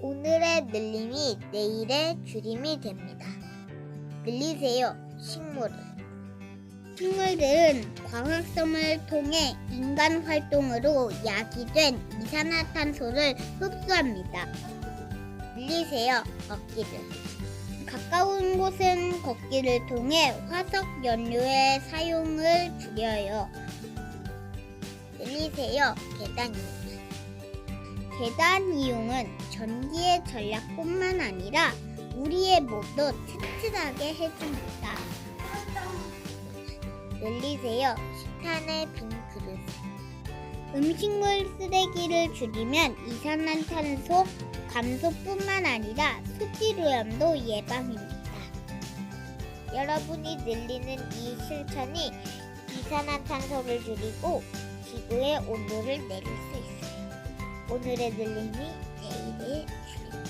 오늘의 늘림이 내일의 줄임이 됩니다. 늘리세요, 식물을. 식물들은 광합성을 통해 인간 활동으로 야기된 이산화탄소를 흡수합니다. 늘리세요, 걷기를. 가까운 곳은 걷기를 통해 화석 연료의 사용을 줄여요. 늘리세요, 계단 이용. 계단 이용은 전기의 전략뿐만 아니라 우리의 몸도 튼튼하게 해줍니다. 늘리세요, 식판의 빈 그릇. 음식물 쓰레기를 줄이면 이산화탄소 감소뿐만 아니라 수질오염도 예방입니다. 여러분이 늘리는 이 실천이 이산화탄소를 줄이고 지구의 온도를 내릴 수 있어요. 오늘의 늘림이 내일의 줄.